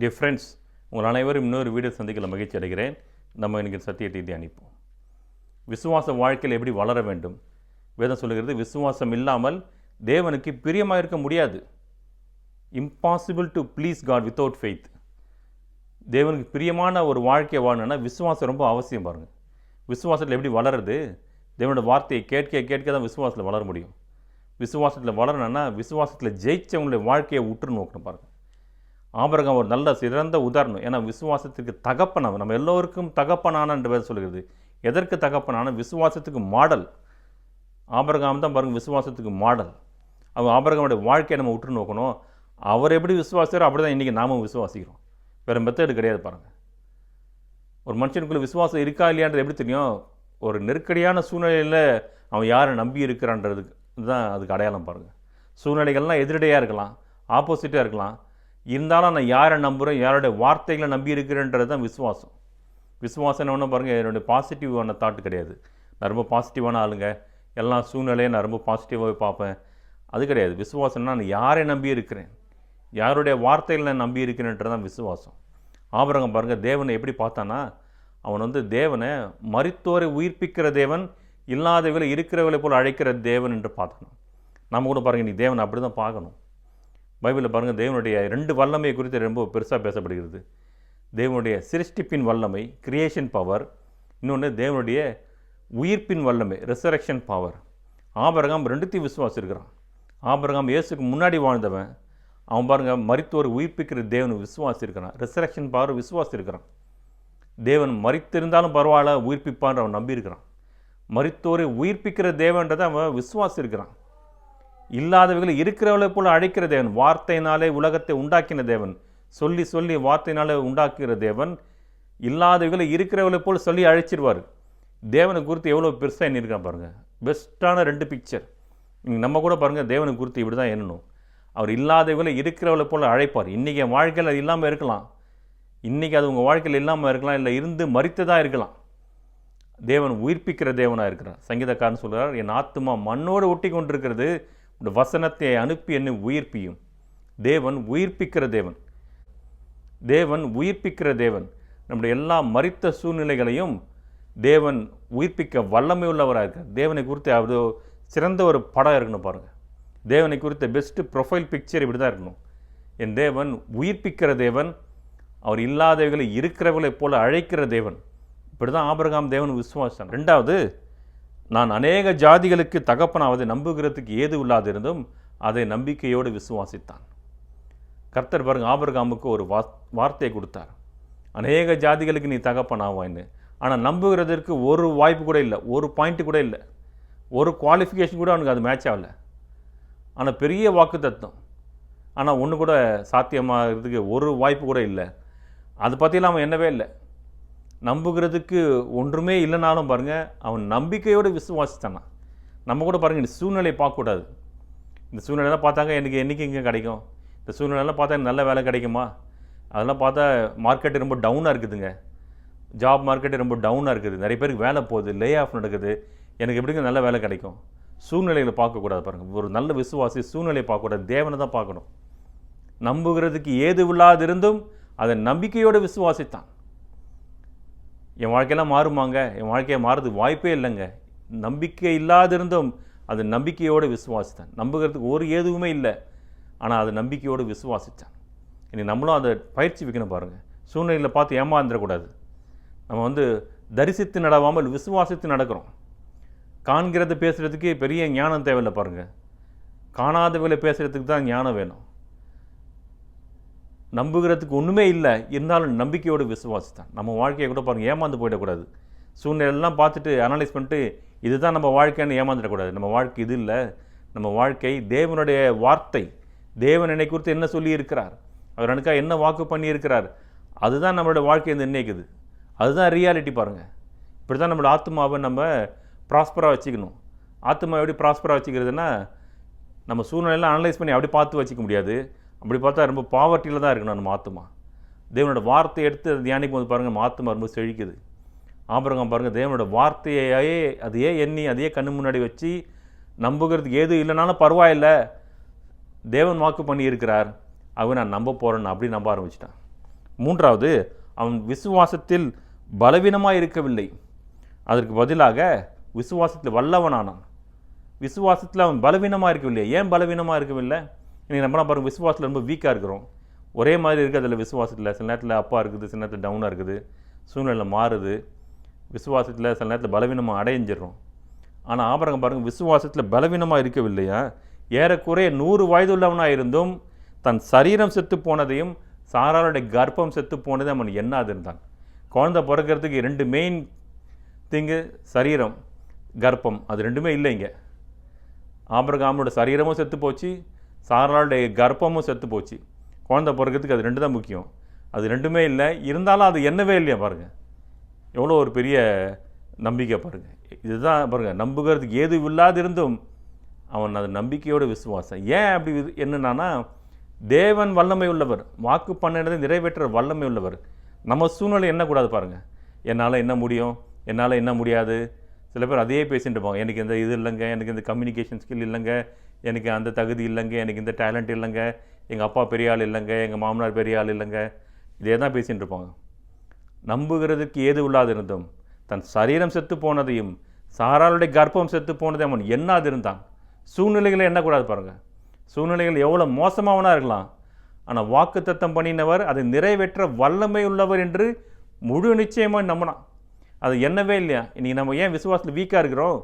Dear friends உங்கள் அனைவரும் இன்னொரு வீடியோ சந்திக்கல மகிழ்ச்சி அடைகிறேன். நம்ம இன்னைக்கு சத்தியத்தை தியானிப்போம் விசுவாச வாழ்க்கையில் எப்படி வளர வேண்டும்? வேதம் சொல்லுகிறது விசுவாசம் இல்லாமல் தேவனுக்கு பிரியமாக இருக்க முடியாது. Impossible to please God without faith தேவனுக்கு பிரியமான ஒரு வாழ்க்கையை வாழணும்னா விசுவாசம் ரொம்ப அவசியம் பாருங்கள் விசுவாசத்தில் எப்படி வளருது? தேவனோட வார்த்தையை கேட்க கேட்க தான் விசுவாசத்தில் வளர முடியும். விசுவாசத்தில் வளரணும்னா விசுவாசத்தில் ஜெயிச்சவங்களுடைய வாழ்க்கையை உற்று நோக்கணும் பாருங்கள் ஆபரகம் ஒரு நல்ல சிறந்த உதாரணம். ஏன்னா விசுவாசத்திற்கு தகப்பன நம்ம எல்லோருக்கும் தகப்பனான என்று வேதம் சொல்கிறது. எதற்கு தகப்பனான? விசுவாசத்துக்கு மாடல். ஆபரகாம் தான் பாருங்கள் விசுவாசத்துக்கு மாடல். அவன் ஆபரகமுடைய வாழ்க்கையை நம்ம உற்று நோக்கணும். அவர் எப்படி விசுவாசிக்கிறோ அப்படி தான் இன்றைக்கி நாமும் விசுவாசிக்கிறோம். வேறு மெத்தடு கிடையாது பாருங்கள் ஒரு மனுஷனுக்குள்ளே விசுவாசம் இருக்கா இல்லையான்றது எப்படி தெரியும்? ஒரு நெருக்கடியான சூழ்நிலையில் அவன் யாரை நம்பி இருக்கிறான்றதுக்கு தான் அதுக்கு அடையாளம் பாருங்கள் சூழ்நிலைகள்லாம் எதிரடையாக இருக்கலாம் ஆப்போசிட்டாக இருக்கலாம். இருந்தாலும் நான் யாரை நம்புகிறேன் யாருடைய வார்த்தைகளை நம்பி இருக்கிறேன்றது தான் விசுவாசம் விசுவாசம் ஒன்றும் பாருங்கள் என்னுடைய பாசிட்டிவான தாட்டு கிடையாது. நான் ரொம்ப பாசிட்டிவான ஆளுங்க. எல்லா சூழ்நிலையும் நான் ரொம்ப பாசிட்டிவாகவே பார்ப்பேன். அது கிடையாது. விசுவாசம்னா நான் யாரை நம்பி இருக்கிறேன் யாருடைய வார்த்தைகளை நான் நம்பி இருக்கிறேன்றது தான் விசுவாசம். ஆபரகம் பாருங்கள் தேவனை எப்படி பார்த்தானா அவன் வந்து தேவனை மருத்துவரை உயிர்ப்பிக்கிற தேவன் இல்லாதவர்களை இருக்கிறவர்களை போல் அழைக்கிற தேவன் என்று பார்க்கணும் நம்ம கூட பாருங்கள் நீ தேவனை அப்படி தான் பார்க்கணும். பைபிளில் பாருங்கள் தேவனுடைய ரெண்டு வல்லமை குறித்து ரொம்ப பெருசாக பேசப்படுகிறது. தேவனுடைய சிருஷ்டிப்பின் வல்லமை கிரியேஷன் பவர் இன்னொன்று தேவனுடைய உயிர்ப்பின் வல்லமை ரெசரக்ஷன் பவர் ஆபரகம் ரெண்டுத்தையும் விசுவாசிருக்கிறான் ஆபரகம் இயேசுக்கு முன்னாடி வாழ்ந்தவன். அவன் பாருங்க மறித்தோர் உயிர்ப்பிக்கிற தேவன் விசுவாசி இருக்கிறான் ரெசரக்ஷன் பவர் விசுவாசிருக்கிறான் தேவன் மறித்திருந்தாலும் பரவாயில்ல உயிர்ப்பிப்பான்ற அவன் நம்பியிருக்கிறான். மறித்தோரை உயிர்ப்பிக்கிற தேவன்றதை அவன் விசுவாசி இல்லாதவைகளை இருக்கிறவளை போல அழைக்கிற தேவன் வார்த்தையினாலே உலகத்தை உண்டாக்கின தேவன். சொல்லி சொல்லி வார்த்தையினாலே உண்டாக்குகிற தேவன். இல்லாதவைகளை இருக்கிறவளை போல் சொல்லி அழைச்சிருவார். தேவனை குறித்து எவ்வளோ பெருசாக எண்ணிருக்கான் பாருங்கள் பெஸ்ட்டான ரெண்டு பிக்சர் நம்ம கூட பாருங்கள் தேவனை குறித்து இப்படி தான் எண்ணணும். அவர் இல்லாதவர்களை இருக்கிறவளை போல் அழைப்பார். இன்றைக்கி என் வாழ்க்கையில் அது இல்லாமல் இருக்கலாம். இன்றைக்கி அது உங்கள் வாழ்க்கையில் இல்லாமல் இருக்கலாம் இல்லை இருந்து மறித்ததாக இருக்கலாம். தேவன் உயிர்ப்பிக்கிற தேவனாக இருக்கிறார். சங்கீதக்காரன் சொல்கிறார் என் ஆத்துமா மண்ணோடு ஒட்டி கொண்டிருக்கிறது உடைய வசனத்தை அனுப்பி என்னை உயிர்ப்பியும். தேவன் உயிர்ப்பிக்கிற தேவன். தேவன் உயிர்ப்பிக்கிற தேவன். நம்முடைய எல்லா மறித்த சூழ்நிலைகளையும் தேவன் உயிர்ப்பிக்க வல்லமை உள்ளவராக இருக்கார். தேவனை குறித்து அது சிறந்த ஒரு படம் இருக்கணும் பாருங்கள் தேவனை குறித்த பெஸ்ட்டு ப்ரொஃபைல் பிக்சர் இப்படி தான் இருக்கணும். என் தேவன் உயிர்ப்பிக்கிற தேவன் அவர் இல்லாதவைகளை இருக்கிறவர்களைப் போல அழைக்கிற தேவன். இப்படி தான் ஆபரகாம் தேவன் விசுவாசம் ரெண்டாவது நான் அநேக ஜாதிகளுக்கு தகப்பனாவது நம்புகிறதுக்கு ஏது இல்லாதிருந்தும் அதை நம்பிக்கையோடு விசுவாசித்தான். கர்த்தர் பாருங்க ஆபர்காமுக்கு ஒரு வா வார்த்தையை கொடுத்தார். அநேக ஜாதிகளுக்கு நீ தகப்பனாவான்னு ஆனால் நம்புகிறதற்கு ஒரு வாய்ப்பு கூட இல்லை ஒரு பாயிண்ட் கூட இல்லை. ஒரு குவாலிஃபிகேஷன் கூட அவனுக்கு அது மேட்ச் ஆகலை. ஆனால் பெரிய வாக்கு தத்துவம். ஆனால் ஒன்று கூட சாத்தியமாகிறதுக்கு ஒரு வாய்ப்பு கூட இல்லை. அது பற்றிலாம் அவன் என்னவே இல்லை. நம்புகிறதுக்கு ஒன்றுமே இல்லைனாலும் பாருங்கள் அவன் நம்பிக்கையோடு விசுவாசித்தானா நம்ம கூட பாருங்கள் இந்த சூழ்நிலையை பார்க்கக்கூடாது. இந்த சூழ்நிலையெல்லாம் பார்த்தாங்க எனக்கு என்றைக்கு இங்கே கிடைக்கும்? இந்த சூழ்நிலையெல்லாம் பார்த்தா எனக்கு நல்ல வேலை கிடைக்குமா? அதெல்லாம் பார்த்தா மார்க்கெட்டு ரொம்ப டவுனாக இருக்குதுங்க. ஜாப் மார்க்கெட்டு ரொம்ப டவுனாக இருக்குது. நிறைய பேருக்கு வேலை போகுது லே ஆஃப் நடக்குது. எனக்கு எப்படிங்க நல்ல வேலை கிடைக்கும்? சூழ்நிலைகளை பார்க்கக்கூடாது பாருங்கள் ஒரு நல்ல விசுவாசி சூழ்நிலையை பார்க்கக்கூடாது. தேவனை தான் பார்க்கணும். நம்புகிறதுக்கு ஏது இல்லாதிருந்தும் அதை நம்பிக்கையோடு விசுவாசித்தான். என் வாழ்க்கையெல்லாம் மாறுமாங்க. என் வாழ்க்கையை மாறுறதுக்கு வாய்ப்பே இல்லைங்க. நம்பிக்கை இல்லாதிருந்தும் அது நம்பிக்கையோடு விசுவாசித்தான். நம்புகிறதுக்கு ஒரு ஏதுவுமே இல்லை. ஆனால் அது நம்பிக்கையோடு விசுவாசித்தான். இனி நம்மளும் அதை பயிற்சி வைக்கணும் பாருங்கள் சூழ்நிலையில் பார்த்து ஏமாந்துடக்கூடாது. நம்ம வந்து தரிசித்து நடவாமல் விசுவாசித்து நடக்கிறோம். காண்கிறத பேசுகிறதுக்கு பெரிய ஞானம் தேவையில்லை பாருங்கள் காணாதவங்களை பேசுகிறதுக்கு தான் ஞானம் வேணும். நம்புகிறதுக்கு ஒன்றுமே இல்லை. இருந்தாலும் நம்பிக்கையோடு விசுவாசித்தான். நம்ம வாழ்க்கையை கூட பாருங்கள் ஏமாந்து போயிடக்கூடாது. சூழ்நிலையெல்லாம் பார்த்துட்டு அனலைஸ் பண்ணிட்டு இதுதான் நம்ம வாழ்க்கைன்னு ஏமாந்துடக்கூடாது. நம்ம வாழ்க்கை இது இல்லை. நம்ம வாழ்க்கை தேவனுடைய வார்த்தை. தேவன் என்னை குறித்து என்ன சொல்லி இருக்கிறார் அவர் எனக்காக என்ன வாக்கு பண்ணி இருக்கிறார் அதுதான் நம்மளோட வாழ்க்கை நிர்ணயிக்குது. அதுதான் ரியாலிட்டி பாருங்கள் இப்படி தான் நம்மளோட ஆத்மாவை நம்ம ப்ராஸ்பராக வச்சுக்கணும். ஆத்மா எப்படி ப்ராஸ்பராக வச்சுக்கிறதுனா நம்ம சூழ்நிலையெல்லாம் அனலைஸ் பண்ணி அப்படி பார்த்து வச்சுக்க முடியாது. அப்படி பார்த்தா ரொம்ப பாவர்ட்டியில் தான் இருக்கணும் நம்ம ஆத்மா தேவனோட வார்த்தையை எடுத்து அதை தியானிக்கும் போது பாருங்கள் நம்ம ரொம்ப செழிக்குது. ஆபரகம் பாருங்கள் தேவனோட வார்த்தையே அதையே எண்ணி அதையே கண்ணு முன்னாடி வச்சு நம்புகிறதுக்கு ஏது இல்லைனாலும் பரவாயில்லை. தேவன் வாக்கு பண்ணி இருக்கிறார் அவன் நான் நம்ப போகிறேன்னு அப்படி நம்ப ஆரம்பிச்சிட்டான். மூன்றாவது அவன் விசுவாசத்தில் பலவீனமாக இருக்கவில்லை. அதற்கு பதிலாக விசுவாசத்தில் வல்லவனானான். விசுவாசத்தில் அவன் பலவீனமாக இருக்கவில்லை. ஏன் பலவீனமாக இருக்கவில்லை? இன்றைக்கி நம்மளாம் பாருங்க விசுவாசத்தில் ரொம்ப வீக்காக இருக்கிறோம். ஒரே மாதிரி இருக்குது அதில் விசுவாசத்தில். சில நேரத்தில் அப்பா இருக்குது சில நேரத்தில் டவுனாக இருக்குது. சூழ்நிலை மாறுது. விசுவாசத்தில் சில நேரத்தில் பலவீனமாக அடைஞ்சிடுறோம். ஆனால் ஆபரகம் பாருங்கள் விசுவாசத்தில் பலவீனமாக இருக்கவில்லையா? ஏறக்குறைய நூறு வயதுள்ளவனாக இருந்தும் தன் சரீரம் செத்து போனதையும் சாராளுடைய கர்ப்பம் செத்து போனதையும் அவன் எண்ணாது இருந்தான். குழந்தை பிறக்கிறதுக்கு ரெண்டு மெயின் திங்கு சரீரம் கர்ப்பம். அது ரெண்டுமே இல்லை இங்கே. ஆபிரகாமோட சரீரமும் செத்து போச்சு சாராளுடைய கர்ப்பமும் செத்து போச்சு. குழந்தை பிறக்கிறதுக்கு அது ரெண்டு தான் முக்கியம். அது ரெண்டுமே இல்லை. இருந்தாலும் அது என்னவே இல்லையா பாருங்கள் எவ்வளோ ஒரு பெரிய நம்பிக்கை பாருங்கள் இதுதான் பாருங்கள் நம்புகிறதுக்கு ஏது இல்லாதிருந்தும் அவன் அது நம்பிக்கையோட விசுவாசம். ஏன் அப்படி இது- என்னன்னா தேவன் வல்லமை உள்ளவர் வாக்கு பண்ணினதை நிறைவேற்ற வல்லமை உள்ளவர். நம்ம சூழ்நிலை என்ன கூடாது பாருங்கள் என்னால் என்ன முடியும்? என்னால் என்ன முடியாது? சில பேர் அதையே பேசிட்டு இருப்பாங்க. எனக்கு இந்த இது இல்லைங்க. எனக்கு இந்த கம்யூனிகேஷன் ஸ்கில் இல்லைங்க. எனக்கு அந்த தகுதி இல்லைங்க எனக்கு இந்த டேலண்ட் இல்லைங்க எங்கள் அப்பா பெரிய ஆள் இல்லைங்க எங்கள் மாமனார் பெரிய ஆள் இல்லைங்க. இதே தான் பேசிட்டு இருப்பாங்க. நம்புகிறதுக்கு ஏது இல்லாதிருந்தும் தன் சரீரம் செத்து போனதையும் சாராளுடைய கர்ப்பம் செத்து போனதையும் அவன் எண்ணாதிருந்தான். சூழ்நிலைகளை எண்ணக்கூடாது பாருங்கள் சூழ்நிலைகள் எவ்வளோ மோசமாவனா இருக்கலாம். ஆனால் வாக்குத்தத்தம் பண்ணினவர் அதை நிறைவேற்ற வல்லமை உள்ளவர் என்று முழு நிச்சயமாக நம்பினான். அது என்னவே இல்லையா? இன்றைக்கி நம்ம ஏன் விசுவாசத்தில் வீக்காக இருக்கிறோம்?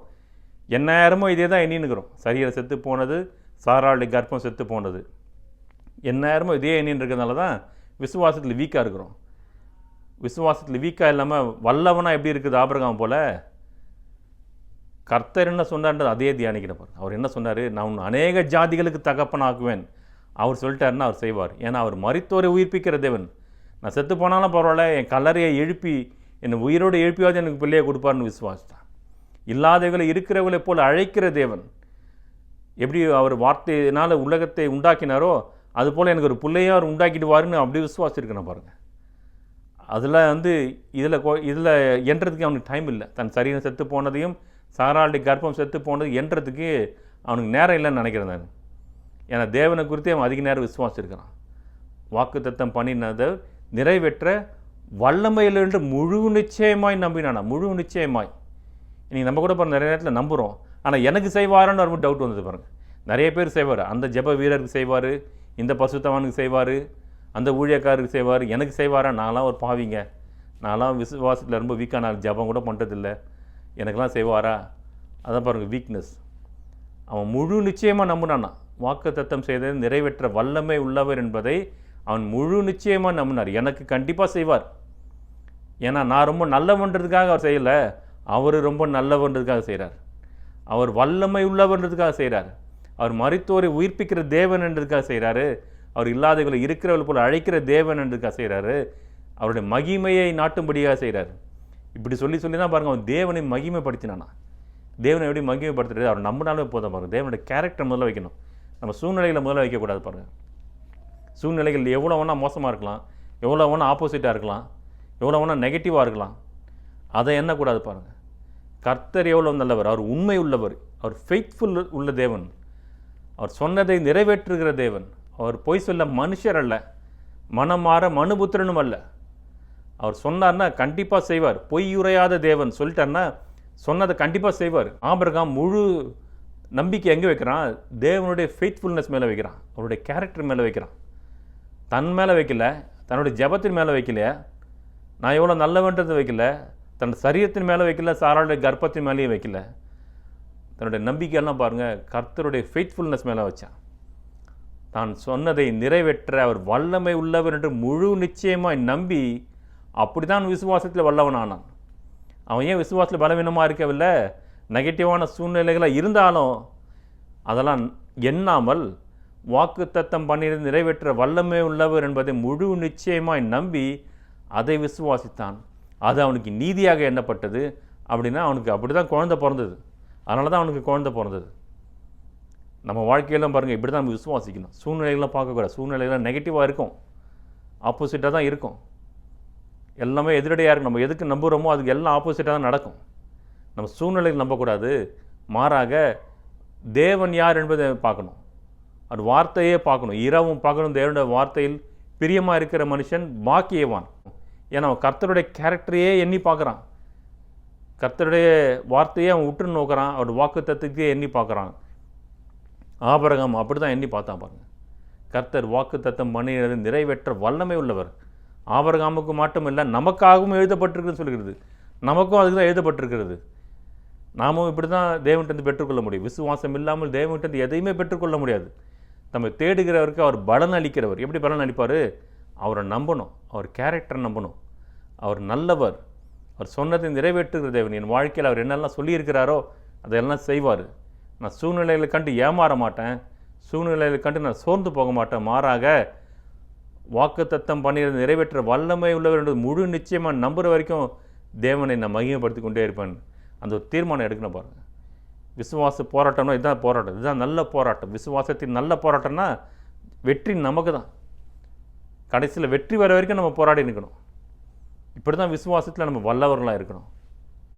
எந்நேரமும் இதே தான் எண்ணினுக்கிறோம் சரீரம் செத்து போனது சாராளுடைய கர்ப்பம் செத்து போனது. எந்நேரமும் இதே எண்ணின்னு இருக்கிறதுனால தான் விசுவாசத்தில் வீக்காக இருக்கிறோம். விசுவாசத்தில் வீக்காக இல்லாமல் வல்லவனாக எப்படி இருக்குது ஆபரகம் போல்? கர்த்தர் என்ன சொன்னார்ன்றது அதே தியானிக்கிறேன் அவர் என்ன சொன்னார்? நான் உன்னை அநேக ஜாதிகளுக்கு தகப்பனாக்குவேன். அவர் சொல்லிட்டாருன்னா அவர் செய்வார். ஏன்னா அவர் மரித்தோரை உயிர்ப்பிக்கிற தேவன். நான் செத்து போனாலும் பரவாயில்ல என் கல்லறையை எழுப்பி என்னை உயிரோடு எழுப்பியாவது எனக்கு பிள்ளையை கொடுப்பார்னு விசுவாசித்தான் இல்லாதவர்களை இருக்கிறவர்களை போல் அழைக்கிற தேவன். எப்படி அவர் வார்த்தையினால் உலகத்தை உண்டாக்கினாரோ அதுபோல் எனக்கு ஒரு பிள்ளையார் உண்டாக்கிடுவாருன்னு அப்படி விசுவாசிருக்கேன் பாருங்கள் அதில் வந்து இதில் இதில் என்றதுக்கு அவனுக்கு டைம் இல்லை. தன் சரீரம் செத்து போனதையும் சாராளுடைய கர்ப்பம் செத்து போனது என்றதுக்கு அவனுக்கு நேரம் இல்லைன்னு நினைக்கிறேன் நான். ஏன்னா தேவனை குறித்து அவன் அதிக நேரம் விசுவாசிருக்கிறான் வாக்கு தத்தம் பண்ணினதை நிறைவேற்ற வல்லமையிலிருந்து என்று முழு நிச்சயமாய் நம்பினானா? முழு நிச்சயமாய். நீங்கள் நம்ம கூட பாருங்க நிறைய நேரத்தில் நம்புகிறோம் ஆனால் எனக்கு செய்வாருன்னு ஒரு டவுட் வந்தது பாருங்கள் நிறைய பேர் செய்வார். அந்த ஜெப வீரருக்கு செய்வார் இந்த பசுத்தவனுக்கு செய்வார் அந்த ஊழியக்காரருக்கு செய்வார். எனக்கு செய்வாரா? நான்லாம் ஒரு பாவிங்க. நான்லாம் விசுவாசத்தில் ரொம்ப வீக்காக நான் ஜெபம் கூட பண்ணுறதில்ல எனக்கெல்லாம் செய்வாரா? அதான் பாருங்கள் வீக்னஸ் அவன் முழு நிச்சயமாக நம்பினானா. வாக்கு தத்தம் செய்ததை நிறைவேற்ற வல்லமை உள்ளவர் என்பதை அவன் முழு நிச்சயமாக நம்பினார். எனக்கு கண்டிப்பாக செய்வார். ஏன்னா நான் ரொம்ப நல்லவன்றதுக்காக அவர் செய்யலை. அவர் ரொம்ப நல்லவன்றதுக்காக செய்கிறார் அவர் வல்லமை உள்ளவன்றதுக்காக செய்கிறார் அவர் மருத்துவரை உயிர்ப்பிக்கிற தேவன் என்றதுக்காக செய்கிறாரு அவர் இல்லாதவர்களை இருக்கிறவர்கள் போல அழைக்கிற தேவன் என்றதுக்காக செய்கிறாரு அவருடைய மகிமையை நாட்டும்படியாக செய்கிறார் இப்படி சொல்லி சொல்லி தான் பாருங்கள் அவன் தேவனை மகிமைப்படுத்தினானா. தேவனை எப்படி மகிமைப்படுத்துறது? அவர் நம்பினாலே போதும் பாருங்கள் தேவனுடைய கேரக்டர் முதல்ல வைக்கணும். நம்ம சூழ்நிலைகளை முதல்ல வைக்கக்கூடாது பாருங்கள் சூழ்நிலைகள் எவ்வளோ வேணால் மோசமாக இருக்கலாம் எவ்வளோ வேணால் ஆப்போசிட்டாக இருக்கலாம் எவ்வளோ வேணால் நெகட்டிவாக இருக்கலாம். அதை எண்ணக்கூடாது பாருங்கள் கர்த்தர் எவ்வளோ நல்லவர்? அவர் உண்மை உள்ளவர். அவர் ஃபெய்த்ஃபுல் உள்ள தேவன். அவர் சொன்னதை நிறைவேற்றுகிற தேவன். அவர் பொய் சொல்ல மனுஷர் அல்ல. மனம் மாற மனுபுத்திரனும் அல்ல. அவர் சொன்னார்னா கண்டிப்பாக செய்வார். பொய் உரையாத தேவன் சொல்லிட்டார்னா சொன்னதை கண்டிப்பாக செய்வார். ஆபிரகாம் முழு நம்பிக்கை எங்கே வைக்கிறான்? தேவனுடைய ஃபெய்த்ஃபுல்னஸ் மேலே வைக்கிறான். அவருடைய கேரக்டர் மேலே வைக்கிறான். தன் மேலே வைக்கல. தன்னுடைய ஜெபத்தின் மேலே வைக்கல நான் எவ்வளோ நல்லவன்றது வைக்கல. தன் சரீரத்தின் மேலே வைக்கல சாராளுடைய கர்ப்பத்தின் மேலேயும் வைக்கல. தன்னுடைய நம்பிக்கையெல்லாம் பாருங்கள் கர்த்தருடைய ஃபெய்த்ஃபுல்னஸ் மேலே வச்சான். தான் சொன்னதை நிறைவேற்ற அவர் வல்லமை உள்ளவர் என்று முழு நிச்சயமாய் நம்பி அப்படிதான் விசுவாசத்தில் வல்லவன் ஆனான். அவன் ஏன் விசுவாசத்தில் பலவீனமாக இருக்கவில்லை? நெகட்டிவான சூழ்நிலைகளாக இருந்தாலும் அதெல்லாம் எண்ணாமல் வாக்கு தத்தம் பண்ணியிருந்து நிறைவேற்ற வல்லமை உள்ளவர் என்பதை முழு நிச்சயமாய் நம்பி அதை விசுவாசித்தான். அது அவனுக்கு நீதியாக எண்ணப்பட்டது அப்படின்னா அவனுக்கு அப்படி தான் குழந்தை பிறந்தது. அதனால தான் அவனுக்கு குழந்தை பிறந்தது. நம்ம வாழ்க்கையெல்லாம் பாருங்கள் இப்படி தான் நம்ம விசுவாசிக்கணும். சூழ்நிலைகள்லாம் பார்க்கக்கூடாது. சூழ்நிலைகள்லாம் நெகட்டிவாக இருக்கும். ஆப்போசிட்டாக தான் இருக்கும். எல்லாமே எதிரடையாக இருக்கும். நம்ம எதுக்கு நம்புகிறோமோ அதுக்கு எல்லாம் ஆப்போசிட்டாக தான் நடக்கும். நம்ம சூழ்நிலைகள் நம்பக்கூடாது. மாறாக தேவன் யார் என்பதை பார்க்கணும். அது வார்த்தையே பார்க்கணும். இரவும் பார்க்கணும் தேவனுடைய வார்த்தையில் பிரியமாக இருக்கிற மனுஷன் பாக்கியவான். ஏன்னா அவன் கர்த்தருடைய கேரக்டரையே எண்ணி பார்க்குறான். கர்த்தருடைய வார்த்தையே அவன் உற்று நோக்கிறான். அவர் வாக்கு தத்துவத்தையே எண்ணி பார்க்குறான். ஆபரகம் அப்படி தான் எண்ணி பார்த்தான் பாருங்கள் கர்த்தர் வாக்கு தத்தம் மனிதனது நிறைவேற்ற வல்லமை உள்ளவர். ஆபரகாமுக்கு மட்டும் இல்லை நமக்காகவும் எழுதப்பட்டிருக்குன்னு சொல்கிறது. நமக்கும் அதுக்கு தான் எழுதப்பட்டிருக்கிறது. நாமும் இப்படி தான் தேவன்கிட்ட பெற்றுக்கொள்ள முடியும். விசுவாசம் இல்லாமல் தேவன்கிட்ட எதையுமே பெற்றுக்கொள்ள முடியாது. நம்ம தேடுகிறவருக்கு அவர் பலன் அளிக்கிறவர். எப்படி பலன் அளிப்பார்? அவரை நம்பணும் அவர் கேரக்டரை நம்பணும். அவர் நல்லவர். அவர் சொன்னதை நிறைவேற்றுகிற தேவன். என் வாழ்க்கையில் அவர் என்னெல்லாம் சொல்லியிருக்கிறாரோ அதெல்லாம் செய்வார். நான் சூழ்நிலைகளை கண்டு ஏமாற மாட்டேன். சூழ்நிலைகளை கண்டு நான் சோர்ந்து போக மாட்டேன். மாறாக வாக்குத்தத்தம் பண்ணியிருந்த நிறைவேற்ற வல்லமை உள்ளவர் என்று முழு நிச்சயமாக நம்புகிற வரைக்கும் தேவனை நான் மகிமைப்படுத்தி கொண்டே இருப்பேன். அந்த ஒரு தீர்மானம் எடுக்கணும் பாருங்கள் விசுவாச போராட்டம்னா இதுதான் போராட்டம். இதுதான் நல்ல போராட்டம். விசுவாசத்தின் நல்ல போராட்டம்னா வெற்றி நமக்கு தான் கடைசியில் வெற்றி வர வரைக்கும் நம்ம போராடி நிற்கணும் இப்படி தான் விசுவாசத்தில் நம்ம வல்லவர்களாக இருக்கணும்.